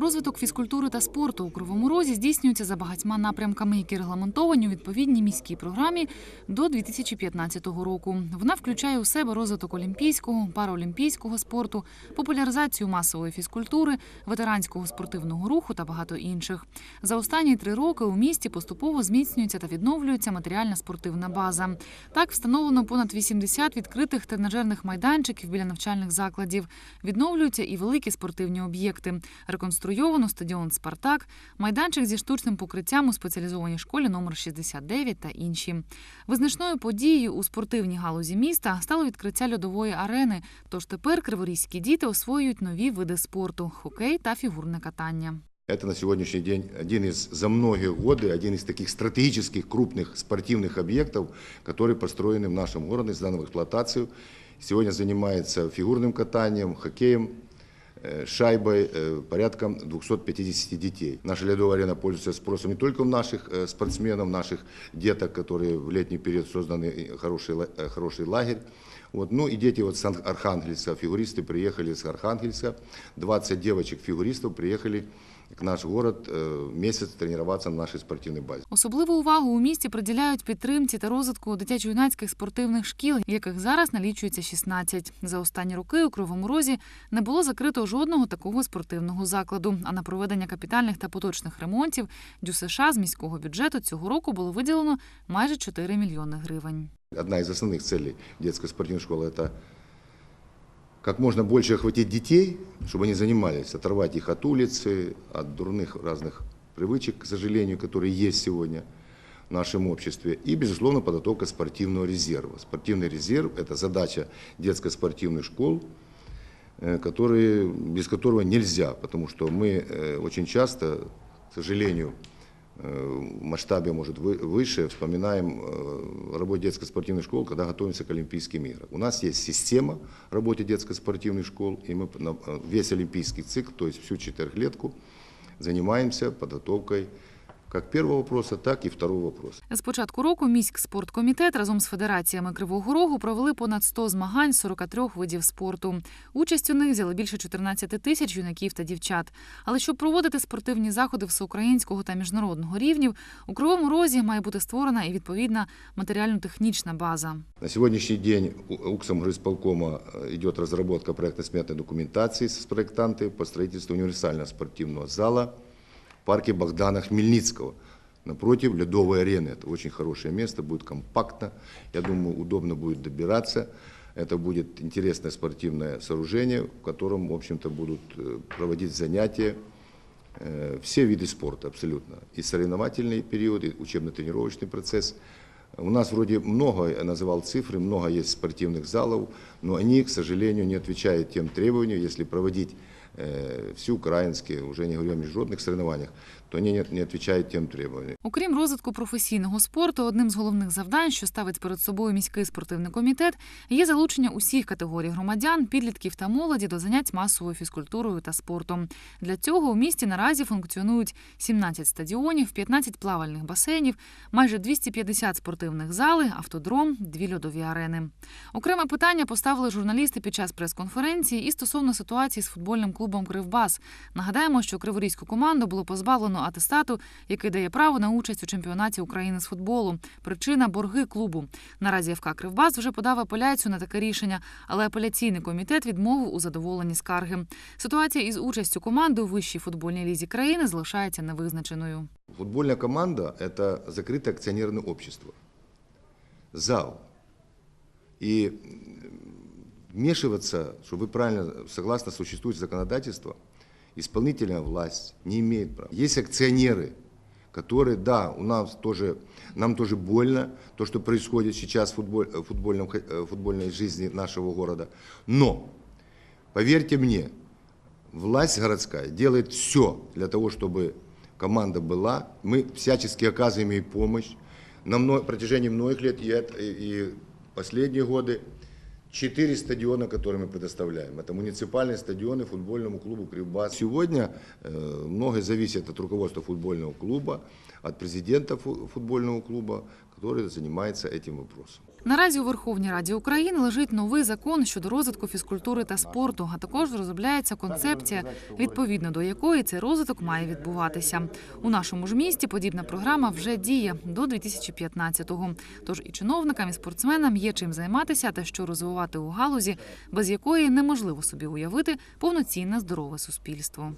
Розвиток фізкультури та спорту у Кривому Розі здійснюється за багатьма напрямками, які регламентовані у відповідній міській програмі до 2015 року. Вона включає у себе розвиток олімпійського, параолімпійського спорту, популяризацію масової фізкультури, ветеранського спортивного руху та багато інших. За останні три роки у місті поступово зміцнюється та відновлюється матеріальна спортивна база. Так встановлено понад 80 відкритих тренажерних майданчиків біля навчальних закладів. Відновлюються і великі спортивні об'єкти Реконструйовано стадіон Спартак, майданчик зі штучним покриттям у спеціалізованій школі номер 69 та інші. Визначною подією у спортивній галузі міста стало відкриття льодової арени. Тож тепер криворізькі діти освоюють нові види спорту хокей та фігурне катання. Это на сегодняшний день один из за многие годы, один из таких стратегических крупных спортивных объектов, которые построены в нашем городе, сдан в эксплуатацию. Сегодня занимается фигурным катанием, хоккеем, э, шайбой э, порядка 250 детей. Наша ледовая арена пользуется спросом не только у наших э, спортсменов, наших деток, которые в летний период созданы э, хороший, ла- э, хороший лагерь. Вот. Ну и дети вот с Ан- Архангельска, фигуристы приехали с Архангельска. 20 девочек-фигуристов приехали к наш город э, месяц тренироваться на нашей спортивной базе. Особливу увагу у місті приділяють підтримці та розвитку дитячо-юнацьких спортивних шкіл, яких зараз налічується 16. За останні роки у Кривому Розі не було закрито жодного такого спортивного закладу. А на проведення капітальних та поточних ремонтів ДЮСШ з міського бюджету цього року було виділено майже 4 мільйони гривень. Одна из основных целей детской спортивной школы – это как можно больше охватить детей, чтобы они занимались, оторвать их от улицы, от дурных разных привычек, к сожалению, которые есть сегодня в нашем обществе. И, безусловно, подготовка спортивного резерва. Спортивный резерв – это задача детско-спортивных школ, э, которые, без которого нельзя, потому что мы э, очень часто, к сожалению, в масштабе, может, вы- выше, вспоминаем э, работу детско-спортивных школ, когда готовимся к Олимпийским играм. У нас есть система работы детско-спортивных школ, и мы на- э, весь олимпийский цикл, то есть всю четырехлетку, занимаемся подготовкой как первого вопроса, так и второго вопроса. З початку року міськспорткомітет разом з федераціями Кривого Рогу провели понад 100 змагань з 43 видів спорту. Участь у них взяли більше 14 тисяч юнаків та дівчат. Але щоб проводити спортивні заходи всеукраїнського та міжнародного рівнів, у Кривому Розі має бути створена і відповідна матеріально-технічна база. На сегодняшний день УКСом горисполкома э, идет разработка проектно-сметной документации с по строительству универсального спортивного зала парке Богдана Хмельницкого напротив Ледовой арены. Это очень хорошее место, будет компактно, я думаю, удобно будет добираться. Это будет интересное спортивное сооружение, в котором, в общем-то, будут э, проводить занятия Э, все виды спорта абсолютно. И соревновательный период, и учебно-тренировочный процесс. У нас вроде много, я называл цифры, много есть спортивных залов, но они, к сожалению, не отвечают тем требованиям, если проводить всеукраинские, уже не говорю о международных соревнованиях, то они не, отвечают тем требованиям. Окрім розвитку професійного спорту, одним з головних завдань, що ставить перед собою міський спортивний комітет, є залучення усіх категорій громадян, підлітків та молоді до занять масовою фізкультурою та спортом. Для цього у місті наразі функціонують 17 стадіонів, 15 плавальних басейнів, майже 250 спортивних зали, автодром, дві льодові арени. Окреме питання поставили журналісти під час прес-конференції і стосовно ситуації з футбольним клубом Кривбас. Нагадаємо, що криворізьку команду було позбавлено атестату, який дає право на участь у чемпіонаті України з футболу. Причина борги клубу. Наразі ФК Кривбас вже подав апеляцію на таке рішення, але апеляційний комітет відмовив у задоволенні скарги. Ситуація із участю команди у вищій футбольній лізі країни залишається невизначеною. Футбольная команда – это закрытое акционерное общество. Зал. И м, вмешиваться, чтобы вы правильно, согласно существующему законодательству, исполнительная власть не имеет права. Есть акционеры, которые, да, у нас тоже, нам тоже больно, то, что происходит сейчас в футболь- э, футбольном, хо- э, футбольной жизни нашего города. Но, поверьте мне, Власть городская делает все для того, чтобы команда была. Мы всячески оказываем ей помощь. На мно- протяжении многих лет и, это- и- и последние годы четыре стадиона, которые мы предоставляем. Это муниципальные стадионы футбольному клубу «Кривбас». Сегодня э, многое зависит от руководства футбольного клуба, от президента фу- футбольного клуба, который занимается этим вопросом. Наразі у Верховній Раді України лежить новий закон щодо розвитку фізкультури та спорту, а також розробляється концепція, відповідно до якої цей розвиток має відбуватися. У нашому ж місті подібна програма вже діє до 2015-го. Тож і чиновникам, і спортсменам є чим займатися та що розвивати у галузі, без якої неможливо собі уявити повноцінне здорове суспільство.